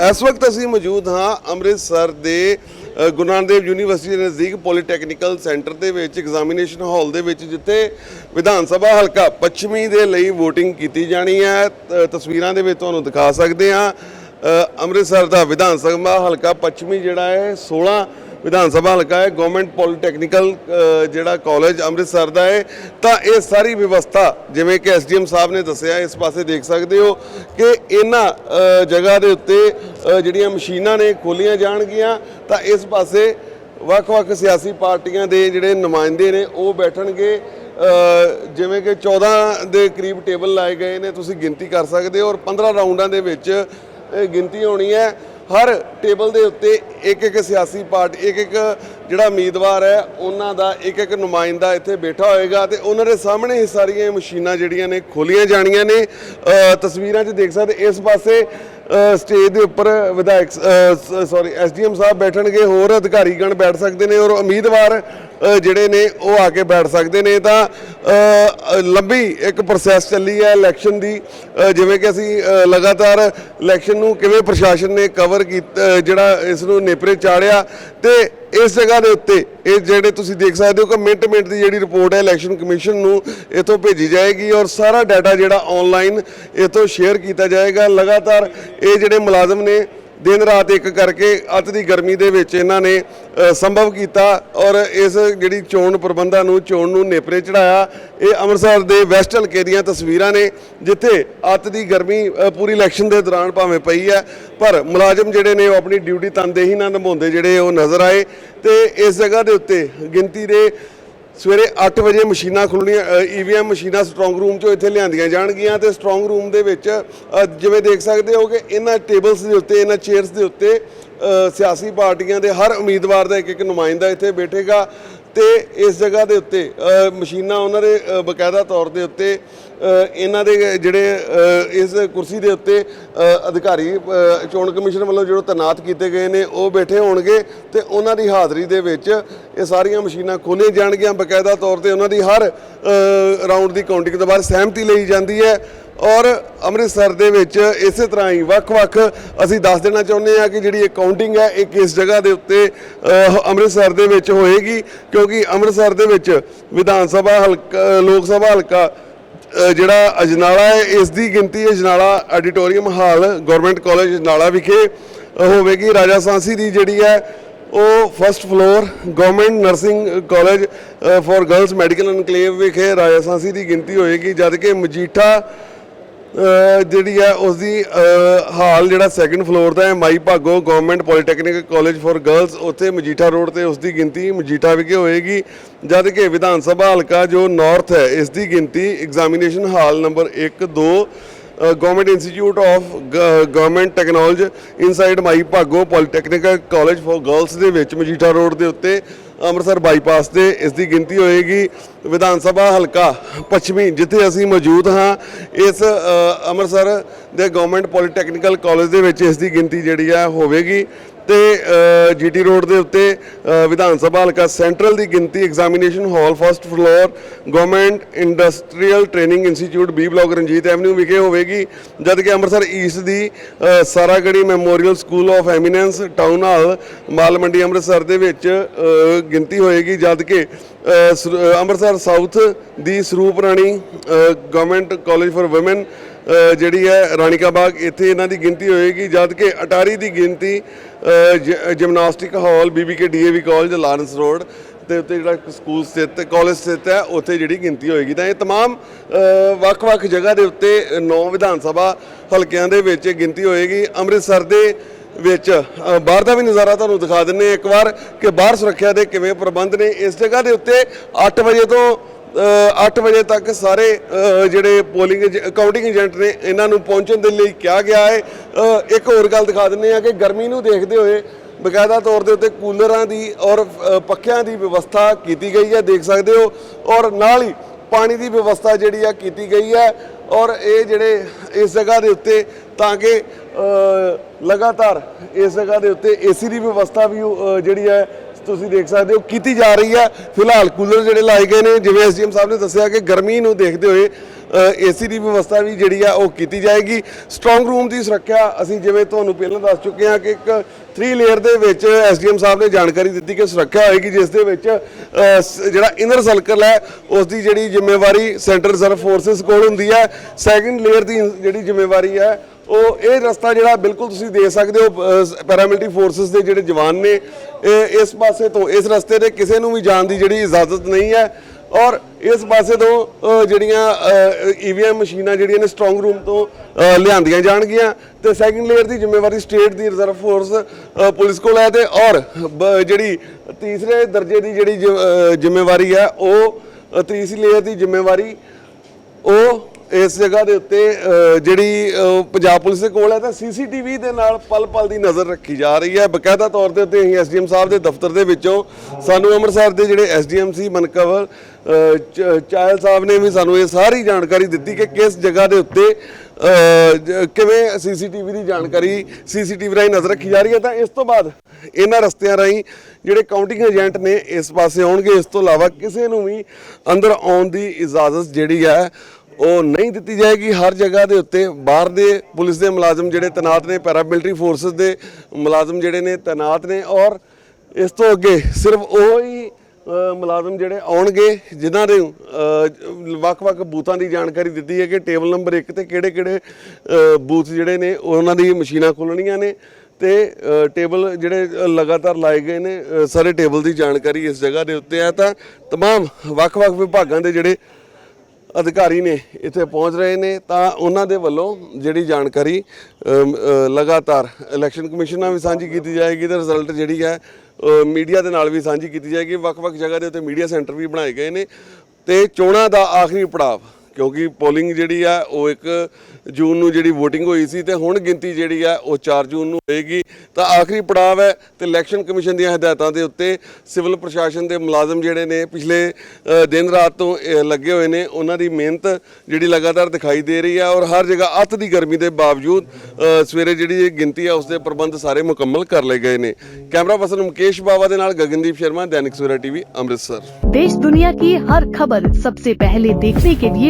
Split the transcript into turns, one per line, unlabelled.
ਇਸ ਵਕਤ ਅਸੀਂ ਮੌਜੂਦ ਹਾਂ ਅੰਮ੍ਰਿਤਸਰ ਦੇ ਗੁਰੂ ਨਾਨਕ ਦੇਵ ਯੂਨੀਵਰਸਿਟੀ ਦੇ ਨਜ਼ਦੀਕ ਪੋਲੀਟੈਕਨੀਕਲ ਸੈਂਟਰ ਦੇ ਵਿੱਚ ਐਗਜ਼ਾਮੀਨੇਸ਼ਨ ਹਾਲ ਦੇ ਵਿੱਚ, ਜਿੱਥੇ ਵਿਧਾਨ ਸਭਾ ਹਲਕਾ ਪੱਛਮੀ ਦੇ ਲਈ VOTING ਕੀਤੀ ਜਾਣੀ ਹੈ। ਤਸਵੀਰਾਂ ਦੇ ਵਿੱਚ ਤੁਹਾਨੂੰ ਦਿਖਾ ਸਕਦੇ ਹਾਂ। ਅੰਮ੍ਰਿਤਸਰ ਦਾ ਵਿਧਾਨ ਸਭਾ ਹਲਕਾ ਪੱਛਮੀ ਜਿਹੜਾ ਹੈ 16 ਵਿਧਾਨ ਸਭਾ ਹਲਕਾ ਹੈ ਗਵਰਨਮੈਂਟ ਪੋਲੀਟੈਕਨੀਕਲ ਜਿਹੜਾ ਕਾਲਜ ਅੰਮ੍ਰਿਤਸਰ ਦਾ ਹੈ, ਤਾਂ ਇਹ ਸਾਰੀ ਵਿਵਸਥਾ, ਜਿਵੇਂ ਕਿ ਐਸਡੀਐਮ ਸਾਹਿਬ ਨੇ ਦੱਸਿਆ, ਇਸ ਪਾਸੇ ਦੇਖ ਸਕਦੇ ਹੋ ਕਿ ਇਹਨਾਂ ਜਗ੍ਹਾ ਦੇ ਉੱਤੇ ਜਿਹੜੀਆਂ ਮਸ਼ੀਨਾਂ ਨੇ, ਖੋਲੀਆਂ ਜਾਣਗੀਆਂ, ਤਾਂ ਇਸ ਪਾਸੇ ਵੱਖ-ਵੱਖ ਸਿਆਸੀ ਪਾਰਟੀਆਂ ਦੇ ਜਿਹੜੇ ਨੁਮਾਇੰਦੇ ਨੇ, ਉਹ ਬੈਠਣਗੇ। ਜਿਵੇਂ ਕਿ 14 ਦੇ ਕਰੀਬ ਟੇਬਲ ਲਾਏ ਗਏ ਨੇ, ਤੁਸੀਂ ਗਿਣਤੀ ਕਰ ਸਕਦੇ ਹੋ, ਔਰ 15 ਰਾਊਂਡਾਂ ਦੇ ਵਿੱਚ ਗਿਣਤੀ ਹੋਣੀ ਹੈ। ਹਰ ਟੇਬਲ ਦੇ ਉੱਤੇ ਇੱਕ ਇੱਕ ਸਿਆਸੀ ਪਾਰਟੀ, ਇੱਕ ਇੱਕ ਜਿਹੜਾ ਉਮੀਦਵਾਰ ਹੈ, ਉਹਨਾਂ ਦਾ ਇੱਕ ਇੱਕ ਨੁਮਾਇੰਦਾ ਇੱਥੇ ਬੈਠਾ ਹੋਏਗਾ ਤੇ ਉਹਨਾਂ ਦੇ ਸਾਹਮਣੇ ਹੀ ਸਾਰੀਆਂ ਮਸ਼ੀਨਾਂ ਜਿਹੜੀਆਂ ਨੇ ਖੋਲੀਆਂ ਜਾਣੀਆਂ ਨੇ। ਤਸਵੀਰਾਂ 'ਚ ਦੇਖ ਸਕਦੇ, ਇਸ ਪਾਸੇ ਸਟੇਜ ਦੇ ਉੱਪਰ ਵਿਧਾਇਕ ਸੌਰੀ ਐਸਡੀਐਮ ਸਾਹਿਬ ਬੈਠਣਗੇ, ਹੋਰ ਅਧਿਕਾਰੀਗਣ ਬੈਠ ਸਕਦੇ ਨੇ ਔਰ ਉਮੀਦਵਾਰ ਜਿਹੜੇ ਨੇ ਉਹ ਆ ਕੇ ਬੈਠ ਸਕਦੇ ਨੇ। ਤਾਂ ਲੰਬੀ ਇੱਕ ਪ੍ਰੋਸੈਸ ਚੱਲੀ ਹੈ ਇਲੈਕਸ਼ਨ ਦੀ। ਜਿਵੇਂ ਕਿ ਅਸੀਂ ਲਗਾਤਾਰ ਇਲੈਕਸ਼ਨ ਨੂੰ ਕਿਵੇਂ ਪ੍ਰਸ਼ਾਸਨ ਨੇ ਕਵਰ ਕੀਤਾ ਜਿਹੜਾ ਇਸ ਨੂੰ ਨੇਪਰੇ ਚਾੜਿਆ ਤੇ ਇਸ ਜਗ੍ਹਾ ਦੇ ਉੱਤੇ ਇਹ ਜਿਹੜੇ ਤੁਸੀਂ ਦੇਖ ਸਕਦੇ ਹੋ ਕਿ ਮਿੰਟ ਮਿੰਟ ਦੀ ਜਿਹੜੀ ਰਿਪੋਰਟ ਹੈ ਇਲੈਕਸ਼ਨ ਕਮਿਸ਼ਨ ਨੂੰ ਇਥੋਂ ਭੇਜੀ ਜਾਏਗੀ ਔਰ ਸਾਰਾ ਡਾਟਾ ਜਿਹੜਾ ਆਨਲਾਈਨ ਇਥੋਂ ਸ਼ੇਅਰ ਕੀਤਾ ਜਾਏਗਾ। ਲਗਾਤਾਰ ਇਹ ਜਿਹੜੇ ਮੁਲਾਜ਼ਮ ਨੇ ਦਿਨ ਰਾਤ ਇੱਕ ਕਰਕੇ ਅੱਤ ਦੀ ਗਰਮੀ ਦੇ ਵਿੱਚ ਇਹਨਾਂ ਨੇ ਸੰਭਵ ਕੀਤਾ ਔਰ ਇਸ ਜਿਹੜੀ ਚੋਣ ਪ੍ਰਬੰਧਾਂ ਨੂੰ, ਚੋਣ ਨੂੰ ਨੇਪਰੇ ਚੜਾਇਆ ਇਹ ਅੰਮ੍ਰਿਤਸਰ ਦੇ ਵੈਸਟ ਹਲਕੇ ਦੀਆਂ ਤਸਵੀਰਾਂ ਨੇ, ਜਿੱਥੇ ਅੱਤ ਦੀ ਗਰਮੀ ਪੂਰੀ ਇਲੈਕਸ਼ਨ ਦੇ ਦੌਰਾਨ ਭਾਵੇਂ ਪਈ ਹੈ, ਪਰ ਮੁਲਾਜ਼ਮ ਜਿਹੜੇ ਨੇ ਉਹ ਆਪਣੀ ਡਿਊਟੀ ਤਨਦੇਹੀ ਨਾਲ ਨਿਭਾਉਂਦੇ ਜਿਹੜੇ ਉਹ ਨਜ਼ਰ ਆਏ ਤੇ ਇਸ ਜਗ੍ਹਾ ਦੇ ਉੱਤੇ ਗਿਣਤੀ ਦੇ ਸਵੇਰੇ 8 ਵਜੇ ਮਸ਼ੀਨਾਂ ਖੁੱਲਣੀਆਂ ਈਵੀਐਮ ਮਸ਼ੀਨਾਂ ਸਟਰੋਂਗ ਰੂਮ ਚੋਂ ਇੱਥੇ ਲਿਆਂਦੀਆਂ ਜਾਣਗੀਆਂ ਤੇ ਸਟਰੋਂਗ ਰੂਮ ਦੇ ਵਿੱਚ ਜਿਵੇਂ ਦੇਖ ਸਕਦੇ ਹੋ ਕਿ ਇਹਨਾਂ ਟੇਬਲਸ ਦੇ ਉੱਤੇ ਇਹਨਾਂ ਚੇਅਰਸ ਦੇ ਉੱਤੇ ਸਿਆਸੀ ਪਾਰਟੀਆਂ ਦੇ ਹਰ ਉਮੀਦਵਾਰ ਦਾ ਇੱਕ ਇੱਕ ਨੁਮਾਇੰਦਾ ਇੱਥੇ ਬੈਠੇਗਾ ਤੇ ਇਸ ਜਗ੍ਹਾ ਦੇ ਉੱਤੇ ਮਸ਼ੀਨਾਂ ਉਹਨਾਂ ਦੇ ਅ, ਬਕਾਇਦਾ ਤੌਰ ਦੇ ਉੱਤੇ ਇਹਨਾਂ ਦੇ ਜਿਹੜੇ ਇਸ ਕੁਰਸੀ ਦੇ ਉੱਤੇ ਅਧਿਕਾਰੀ ਚੋਣ ਕਮਿਸ਼ਨ ਵੱਲੋਂ ਜਿਹੜੇ ਤਾਇਨਾਤ ਕੀਤੇ ਗਏ ਨੇ ਉਹ ਬੈਠੇ ਹੋਣਗੇ ਤੇ ਉਹਨਾਂ ਦੀ ਹਾਜ਼ਰੀ ਦੇ ਵਿੱਚ ਇਹ ਸਾਰੀਆਂ ਮਸ਼ੀਨਾਂ ਖੋਲ੍ਹੀਆਂ ਜਾਣਗੀਆਂ। ਬਕਾਇਦਾ ਤੌਰ ਤੇ ਉਹਨਾਂ ਦੀ ਹਰ ਅ, ਰਾਊਂਡ ਦੀ ਕਾਊਂਟਿੰਗ ਤੋਂ ਬਾਅਦ ਸਹਿਮਤੀ ਲਈ ਜਾਂਦੀ ਹੈ ਔਰ ਅੰਮ੍ਰਿਤਸਰ ਦੇ ਵਿੱਚ ਇਸੇ ਤਰ੍ਹਾਂ ਹੀ ਵੱਖ-ਵੱਖ ਅਸੀਂ ਦੱਸ ਦੇਣਾ ਚਾਹੁੰਦੇ ਹਾਂ ਕਿ ਜਿਹੜੀ ਇਹ ਕਾਊਂਟਿੰਗ ਹੈ ਇਹ ਕਿਸ ਜਗ੍ਹਾ ਦੇ ਉੱਤੇ ਅੰਮ੍ਰਿਤਸਰ ਦੇ ਵਿੱਚ ਹੋਏਗੀ। ਕਿਉਂਕਿ ਅੰਮ੍ਰਿਤਸਰ ਦੇ ਵਿੱਚ ਵਿਧਾਨ ਸਭਾ ਹਲਕਾ ਲੋਕ ਸਭਾ ਹਲਕਾ ਜਿਹੜਾ ਅਜਨਾਲਾ ਹੈ, ਇਸ ਦੀ ਗਿਣਤੀ Ajnala auditorium hall government college Ajnala ਵਿਖੇ ਹੋਵੇਗੀ। ਰਾਜਾ ਸਾਂਸੀ ਦੀ ਜਿਹੜੀ ਹੈ, ਉਹ first floor government nursing college for girls medical enclave ਵਿਖੇ ਰਾਜਾ ਸਾਂਸੀ ਦੀ ਗਿਣਤੀ ਹੋਏਗੀ, ਜਦ ਕਿ ਮਜੀਠਾ ਜਿਹੜੀ ਹੈ ਉਸ ਦੀ ਹਾਲ ਜਿਹੜਾ ਸੈਕੰਡ ਫਲੋਰ ਦਾ ਹੈ, Mai Bhago government polytechnic college for girls ਉੱਥੇ ਮਜੀਠਾ ਰੋਡ ਤੇ ਉਸ ਦੀ ਗਿਣਤੀ ਮਜੀਠਾ ਵਿਖੇ ਹੋਏਗੀ, ਜਦ ਕਿ ਵਿਧਾਨ ਸਭਾ ਹਲਕਾ ਜੋ ਨਾਰਥ ਹੈ ਇਸ ਦੀ ਗਿਣਤੀ examination hall number 1 2 government institute of government technology inside Mai Bhago polytechnic college for girls ਦੇ ਵਿੱਚ ਮਜੀਠਾ ਰੋਡ ਦੇ ਉੱਤੇ ਅੰਮ੍ਰਿਤਸਰ ਬਾਈਪਾਸ ਤੇ ਇਸ ਦੀ ਗਿਣਤੀ ਹੋਏਗੀ ਵਿਧਾਨ ਸਭਾ ਹਲਕਾ ਪੱਛਮੀ, ਜਿੱਥੇ ਅਸੀਂ ਮੌਜੂਦ ਹਾਂ। ਇਸ ਅੰਮ੍ਰਿਤਸਰ ਦੇ ਗਵਰਨਮੈਂਟ ਪੋਲੀਟੈਕਨੀਕਲ ਕਾਲਜ ਦੇ ਵਿੱਚ ਇਸ ਦੀ ਗਿਣਤੀ ਜਿਹੜੀ ਆ ਹੋਵੇਗੀ। ਤੇ ਜੀਟੀ ਰੋਡ ਦੇ ਉੱਤੇ ਵਿਧਾਨ ਸਭਾ ਹਲਕਾ ਸੈਂਟਰਲ ਦੀ ਗਿਣਤੀ examination hall first floor government industrial training institute B block Ranjit avenue ਵਿਖੇ ਹੋਵੇਗੀ ਜਦ ਕਿ ਅੰਮ੍ਰਿਤਸਰ ਈਸਟ ਦੀ ਅ, Saragarhi memorial school of eminence town hall Mal Mandi Amritsar ਦੇ ਵਿੱਚ ਗਿਣਤੀ ਹੋਏਗੀ ਜਦ ਕਿ Amritsar south the Sarup Rani government college for women ਜਿਹੜੀ ਹੈ ਰਾਣੀਕਾ ਬਾਗ ਇੱਥੇ ਇਹਨਾਂ ਦੀ ਗਿਣਤੀ ਹੋਏਗੀ ਜਦ ਕਿ ਅਟਾਰੀ ਦੀ ਗਿਣਤੀ ਅ, ਜ- gymnastic hall BBK DAV college Lawrence road ਤੇ ਉੱਤੇ ਜਿਹੜਾ ਸਕੂਲ ਸਥਿਤ ਕਾਲਜ ਸਥਿਤ ਹੈ ਉੱਥੇ ਜਿਹੜੀ ਗਿਣਤੀ ਹੋਏਗੀ ਤਾਂ ਇਹ तमाम ਅ, ਵੱਖ-ਵੱਖ ਜਗ੍ਹਾ ਦੇ ਉੱਤੇ ਨੌ ਵਿਧਾਨ ਸਭਾ ਹਲਕਿਆਂ ਦੇ ਵਿੱਚ ਇਹ ਗਿਣਤੀ ਹੋਏਗੀ ਅੰਮ੍ਰਿਤਸਰ ਦੇ ਵਿੱਚ ਅ, ਬਾਹਰ ਦਾ ਵੀ ਨਜ਼ਾਰਾ ਤੁਹਾਨੂੰ ਦਿਖਾ ਦਿੰਨੇ ਹਾਂ ਇੱਕ ਵਾਰ ਕਿ ਬਾਹਰ ਸੁਰੱਖਿਆ ਦੇ ਕਿਵੇਂ ਪ੍ਰਬੰਧ ਨੇ ਇਸ ਜਗ੍ਹਾ ਦੇ ਉੱਤੇ 8 ਵਜੇ ਤੋਂ ਅ, 8 ਵਜੇ ਤੱਕ ਸਾਰੇ ਜਿਹੜੇ ਪੋਲਿੰਗ ਕਾਊਂਟਿੰਗ ਏਜੰਟ ਨੇ, ਇਹਨਾਂ ਨੂੰ ਪਹੁੰਚਣ ਦੇ ਲਈ ਕਿਹਾ ਗਿਆ ਹੈ। ਇੱਕ ਹੋਰ ਗੱਲ ਦਿਖਾ ਦਿੰਨੇ ਆ ਕਿ ਗਰਮੀ ਨੂੰ ਦੇਖਦੇ ਹੋਏ ਬਕਾਇਦਾ ਤੌਰ ਦੇ ਉੱਤੇ ਕੂਲਰਾਂ ਦੀ ਔਰ ਪੱਖਿਆਂ ਦੀ ਵਿਵਸਥਾ ਕੀਤੀ ਗਈ ਹੈ, ਦੇਖ ਸਕਦੇ ਹੋ। ਔਰ ਨਾਲ ਹੀ ਪਾਣੀ ਦੀ ਵਿਵਸਥਾ ਜਿਹੜੀ ਆ ਕੀਤੀ ਗਈ ਹੈ। ਔਰ ਇਹ ਜਿਹੜੇ ਇਸ ਜਗ੍ਹਾ ਦੇ ਉੱਤੇ, ਤਾਂ ਕਿ ਲਗਾਤਾਰ ਇਸ ਜਗ੍ਹਾ ਦੇ ਉੱਤੇ ਏਸੀ ਦੀ ਵਿਵਸਥਾ ਵੀ ਜਿਹੜੀ ਹੈ ਤੁਸੀਂ ਦੇਖ ਸਕਦੇ ਹੋ ਕੀਤੀ ਜਾ ਰਹੀ ਹੈ। ਫਿਲਹਾਲ ਕੂਲਰ ਜਿਹੜੇ ਲਾਏ ਗਏ ਨੇ, ਜਿਵੇਂ ਐਸਡੀਐਮ ਸਾਹਿਬ ਨੇ ਦੱਸਿਆ ਕਿ ਗਰਮੀ ਨੂੰ ਦੇਖਦੇ ਹੋਏ ਏਸੀ ਦੀ ਵਿਵਸਥਾ ਵੀ ਜਿਹੜੀ ਆ ਉਹ ਕੀਤੀ ਜਾਏਗੀ। ਸਟਰੋਂਗ ਰੂਮ ਦੀ ਸੁਰੱਖਿਆ ਅਸੀਂ ਜਿਵੇਂ ਤੁਹਾਨੂੰ ਪਹਿਲਾਂ ਦੱਸ ਚੁੱਕੇ ਹਾਂ ਕਿ ਇੱਕ 3 ਲੇਅਰ ਦੇ ਵਿੱਚ ਐਸਡੀਐਮ ਸਾਹਿਬ ਨੇ ਜਾਣਕਾਰੀ ਦਿੱਤੀ ਕਿ ਸੁਰੱਖਿਆ ਹੋਏਗੀ, ਜਿਸ ਦੇ ਵਿੱਚ ਜਿਹੜਾ ਇਨਰ ਸਰਕਲ ਹੈ ਉਸ ਦੀ ਜਿਹੜੀ ਜ਼ਿੰਮੇਵਾਰੀ ਸੈਂਟਰ ਰਿਜ਼ਰਵ ਫੋਰਸਸ ਕੋਲ ਹੁੰਦੀ ਹੈ। ਸੈਕੰਡ ਲੇਅਰ ਦੀ ਜਿਹੜੀ ਜ਼ਿੰਮੇਵਾਰੀ ਹੈ ਉਹ ਇਹ ਰਸਤਾ ਜਿਹੜਾ ਬਿਲਕੁਲ ਤੁਸੀਂ ਦੇਖ ਸਕਦੇ ਹੋ ਪੈਰਾਮਿਲਟਰੀ ਫੋਰਸਸ ਦੇ ਜਿਹੜੇ ਜਵਾਨ ਨੇ ਇਹ ਇਸ ਪਾਸੇ ਤੋਂ ਇਸ ਰਸਤੇ ਤੇ ਕਿਸੇ ਨੂੰ ਵੀ ਜਾਣ ਦੀ ਜਿਹੜੀ ਇਜਾਜ਼ਤ ਨਹੀਂ ਹੈ। ਔਰ ਇਸ ਪਾਸੇ ਤੋਂ ਅ, ਜਿਹੜੀਆਂ ਈਵੀਐਮ ਮਸ਼ੀਨਾਂ ਜਿਹੜੀਆਂ ਨੇ ਸਟਰੋਂਗ ਰੂਮ ਤੋਂ ਲਿਆਂਦੀਆਂ ਜਾਣਗੀਆਂ। ਤੇ ਸੈਕੰਡ ਲੇਅਰ ਦੀ ਜ਼ਿੰਮੇਵਾਰੀ ਸਟੇਟ ਦੀ ਰਿਜ਼ਰਵ ਫੋਰਸ ਪੁਲਿਸ ਕੋਲ ਹੈ ਤੇ ਔਰ ਬ- ਜਿਹੜੀ ਤੀਸਰੇ ਦਰਜੇ ਦੀ ਜਿਹੜੀ ਜ਼ਿ- ਜ਼ਿੰਮੇਵਾਰੀ ਹੈ ਉਹ ਤੀਸਰੀ ਲੇਅਰ ਦੀ ਜ਼ਿੰਮੇਵਾਰੀ ਉਹ ਇਸ ਜਗ੍ਹਾ ਦੇ ਉੱਤੇ ਜਿਹੜੀ ਪੰਜਾਬ ਪੁਲਿਸ ਦੇ ਕੋਲ ਹੈ ਤਾਂ ਸੀਸੀਟੀਵੀ ਦੇ ਨਾਲ ਪਲ ਪਲ ਦੀ ਨਜ਼ਰ ਰੱਖੀ ਜਾ ਰਹੀ ਹੈ। ਬਕਾਇਦਾ ਤੌਰ ਦੇ ਉੱਤੇ ਅਸੀਂ ਐਸਡੀਐਮ ਸਾਹਿਬ ਦੇ ਦਫ਼ਤਰ ਦੇ ਵਿੱਚੋਂ ਸਾਨੂੰ ਅੰਮ੍ਰਿਤਸਰ ਦੇ ਜਿਹੜੇ ਐਸਡੀਐਮ ਸੀ ਮਨਕਵਰ ਅ, ਚ- ਚਾਹਲ ਸਾਹਿਬ ਨੇ ਵੀ ਸਾਨੂੰ ਇਹ ਸਾਰੀ ਜਾਣਕਾਰੀ ਦਿੱਤੀ ਕਿ ਕਿਸ ਜਗ੍ਹਾ ਦੇ ਉੱਤੇ ਅ, ਜ- ਕਿਵੇਂ ਸੀਸੀਟੀਵੀ ਦੀ ਜਾਣਕਾਰੀ ਸੀਸੀਟੀਵੀ ਰਾਹੀਂ ਨਜ਼ਰ ਰੱਖੀ ਜਾ ਰਹੀ ਹੈ। ਤਾਂ ਇਸ ਤੋਂ ਬਾਅਦ ਇਹਨਾਂ ਰਸਤਿਆਂ ਰਾਹੀਂ ਜਿਹੜੇ ਕਾਊਂਟਿੰਗ ਏਜੰਟ ਨੇ ਇਸ ਪਾਸੇ ਆਉਣਗੇ। ਇਸ ਤੋਂ ਇਲਾਵਾ ਕਿਸੇ ਨੂੰ ਵੀ ਅੰਦਰ ਆਉਣ ਦੀ ਇਜਾਜ਼ਤ ਜਿਹੜੀ ਹੈ ਉਹ ਨਹੀਂ ਦਿੱਤੀ ਜਾਏਗੀ ਹਰ ਜਗ੍ਹਾ ਦੇ ਉੱਤੇ ਬਾਹਰ ਦੇ ਪੁਲਿਸ ਦੇ ਮੁਲਾਜ਼ਮ ਜਿਹੜੇ ਤੈਨਾਤ ਨੇ ਪੈਰਾਮਿਲਟਰੀ ਫੋਰਸਸ ਦੇ ਮੁਲਾਜ਼ਮ ਜਿਹੜੇ ਨੇ ਤੈਨਾਤ ਨੇ ਔਰ ਇਸ ਤੋਂ ਅੱਗੇ ਸਿਰਫ ਉਹ ਹੀ ਅ, ਮੁਲਾਜ਼ਮ ਜਿਹੜੇ ਆਉਣਗੇ ਜਿਨ੍ਹਾਂ ਦੇ ਅ, ਵੱਖ-ਵੱਖ ਬੂਥਾਂ ਦੀ ਜਾਣਕਾਰੀ ਦਿੱਤੀ ਹੈ ਕਿ ਟੇਬਲ ਨੰਬਰ 1 ਤੇ ਕਿਹੜੇ-ਕਿਹੜੇ ਅ, ਬੂਥ ਜਿਹੜੇ ਨੇ ਉਹਨਾਂ ਦੀ ਮਸ਼ੀਨਾਂ ਖੁੱਲਣੀਆਂ ਨੇ ਤੇ ਅ, ਟੇਬਲ ਜਿਹੜੇ ਅ, ਲਗਾਤਾਰ ਲਾਏ ਗਏ ਨੇ ਅ, ਸਾਰੇ ਟੇਬਲ ਦੀ ਜਾਣਕਾਰੀ ਇਸ ਜਗ੍ਹਾ ਦੇ ਉੱਤੇ ਹੈ ਤਾਂ तमाम ਵੱਖ-ਵੱਖ ਵਿਭਾਗਾਂ ਦੇ ਜਿਹੜੇ ਅਧਿਕਾਰੀ ਨੇ ਇੱਥੇ ਪਹੁੰਚ ਰਹੇ ਨੇ ਤਾਂ ਉਹਨਾਂ ਦੇ ਵੱਲੋਂ ਜਿਹੜੀ ਜਾਣਕਾਰੀ ਲਗਾਤਾਰ ਇਲੈਕਸ਼ਨ ਕਮਿਸ਼ਨ ਨਾਲ ਵੀ ਸਾਂਝੀ ਕੀਤੀ ਜਾਏਗੀ ਤੇ ਰਿਜ਼ਲਟ ਜਿਹੜੀ ਹੈ ਮੀਡੀਆ ਦੇ ਨਾਲ ਵੀ ਸਾਂਝੀ ਕੀਤੀ ਜਾਏਗੀ। ਵੱਖ-ਵੱਖ ਜਗ੍ਹਾ ਦੇ ਉੱਤੇ ਮੀਡੀਆ ਸੈਂਟਰ ਵੀ ਬਣਾਏ ਗਏ ਨੇ ਤੇ ਚੋਣਾਂ ਦਾ ਆਖਰੀ ਪੜਾਅ ਕਿਉਂਕਿ ਪੋਲਿੰਗ ਜਿਹੜੀ ਆ ਉਹ 1 ਜੂਨ ਨੂੰ ਜਿਹੜੀ VOTING ਹੋਈ ਸੀ ਤੇ ਹੁਣ ਗਿਣਤੀ ਜਿਹੜੀ ਆ ਉਹ 4 ਜੂਨ ਨੂੰ ਹੋਏਗੀ ਤਾਂ ਆਖਰੀ ਪੜਾਅ ਹੈ ਤੇ ਇਲੈਕਸ਼ਨ ਕਮਿਸ਼ਨ ਦੀਆਂ ਹਦਾਇਤਾਂ ਦੇ ਉੱਤੇ ਸਿਵਲ ਪ੍ਰਸ਼ਾਸਨ ਦੇ ਮੁਲਾਜ਼ਮ ਜਿਹੜੇ ਨੇ ਪਿਛਲੇ ਅ, ਦਿਨ ਰਾਤ ਤੋਂ ਅ, ਲੱਗੇ ਹੋਏ ਨੇ ਉਹਨਾਂ ਦੀ ਮਿਹਨਤ ਜਿਹੜੀ ਲਗਾਤਾਰ ਦਿਖਾਈ ਦੇ ਰਹੀ ਹੈ ਔਰ ਹਰ ਜਗ੍ਹਾ ਅੱਤ ਦੀ ਗਰਮੀ ਦੇ ਬਾਵਜੂਦ ਅ, ਸਵੇਰੇ ਜਿਹੜੀ ਇਹ ਗਿਣਤੀ ਆ ਉਸ ਦੇ ਪ੍ਰਬੰਧ ਸਾਰੇ ਮੁਕੰਮਲ ਕਰ ਲਏ ਗਏ ਨੇ ਕੈਮਰਾ ਪਰਸਨ ਮੁਕੇਸ਼ ਬਾਵਾ ਦੇ ਨਾਲ ਗਗਨਦੀਪ ਸ਼ਰਮਾ ਦੈਨਿਕ ਸਵੇਰਾ ਟੀਵੀ ਅੰਮ੍ਰਿਤਸਰ
देश दुनिया की हर खबर सबसे पहले देखने के लिए